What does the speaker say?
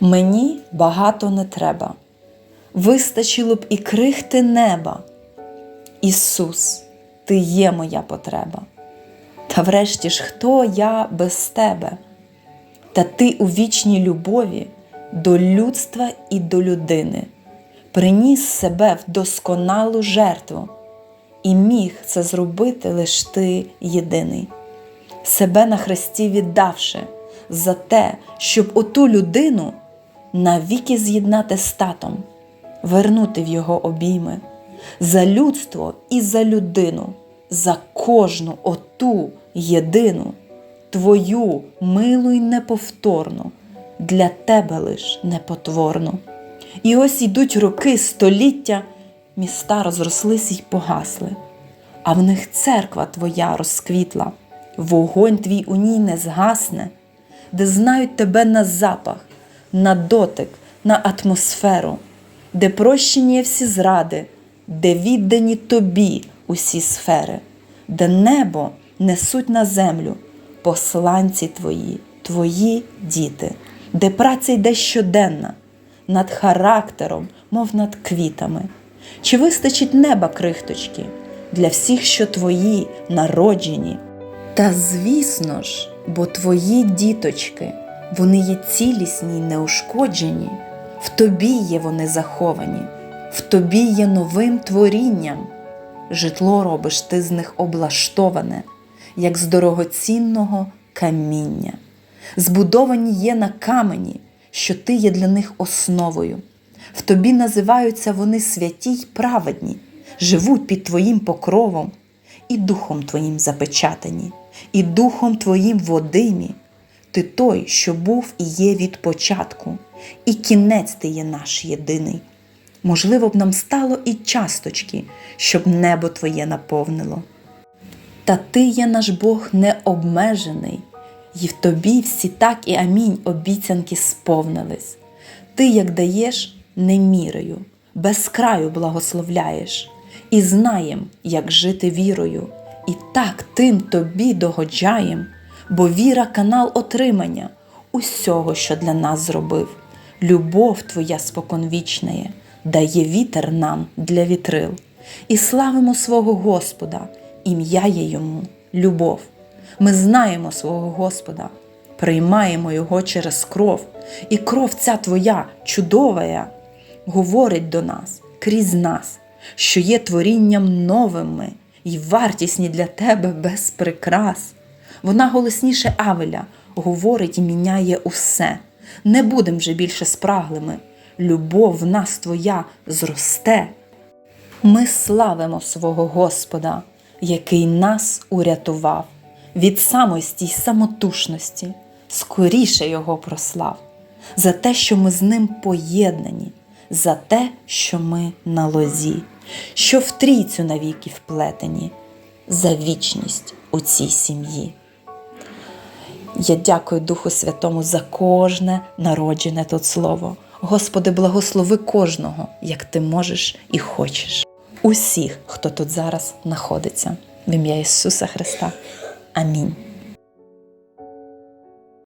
Мені багато не треба, вистачило б і крихти неба. Ісус, Ти є моя потреба. Та врешті ж, хто я без тебе? Та ти у вічній любові до людства і до людини приніс себе в досконалу жертву, і міг це зробити лиш ти єдиний, себе на хресті віддавши за те, щоб оту людину навіки з'єднати з татом, вернути в його обійми, за людство і за людину, за кожну оту єдину, твою милу й неповторну, для тебе лиш непотворну. І ось ідуть роки, століття, міста розрослись й погасли, а в них церква твоя розквітла, вогонь твій у ній не згасне, де знають тебе на запах, на дотик, на атмосферу, де прощені всі зради, де віддані тобі усі сфери, де небо несуть на землю посланці твої, твої діти, де праця йде щоденна над характером, мов над квітами. Чи вистачить неба крихточки для всіх, що твої народжені? Та звісно ж, бо твої діточки, вони є цілісні й неушкоджені, в тобі є вони заховані, в тобі є новим творінням. Житло робиш ти з них облаштоване, як з дорогоцінного каміння. Збудовані є на камені, що ти є для них основою. В тобі називаються вони святі й праведні, живуть під Твоїм покровом, і духом Твоїм запечатані, і духом Твоїм водимі. Ти той, що був і є від початку, і кінець ти є наш єдиний. Можливо б нам стало і часточки, щоб небо Твоє наповнило. Та ти є наш Бог необмежений, і в тобі всі так і амінь обіцянки сповнились. Ти, як даєш, не мірою, без краю благословляєш, і знаєм, як жити вірою, і так тим тобі догоджаєм, бо віра канал отримання усього, що для нас зробив. Любов твоя споконвічна дає вітер нам для вітрил, і славимо свого Господа, ім'я є йому, любов. Ми знаємо свого Господа, приймаємо Його через кров, і кров ця Твоя чудова, говорить до нас крізь нас, що є творінням новими і вартісні для тебе без прикрас. Вона голосніше Авеля говорить і міняє усе. Не будем вже більше спраглими. Любов в нас твоя зросте. Ми славимо свого Господа, який нас урятував від самості й самотушності, скоріше Його прослав, за те, що ми з ним поєднані, за те, що ми на лозі, що в трійцю навіки вплетені, за вічність у цій сім'ї. Я дякую Духу Святому за кожне народжене тут слово. Господи, благослови кожного, як ти можеш і хочеш. Усіх, хто тут зараз знаходиться. В ім'я Ісуса Христа. Амінь.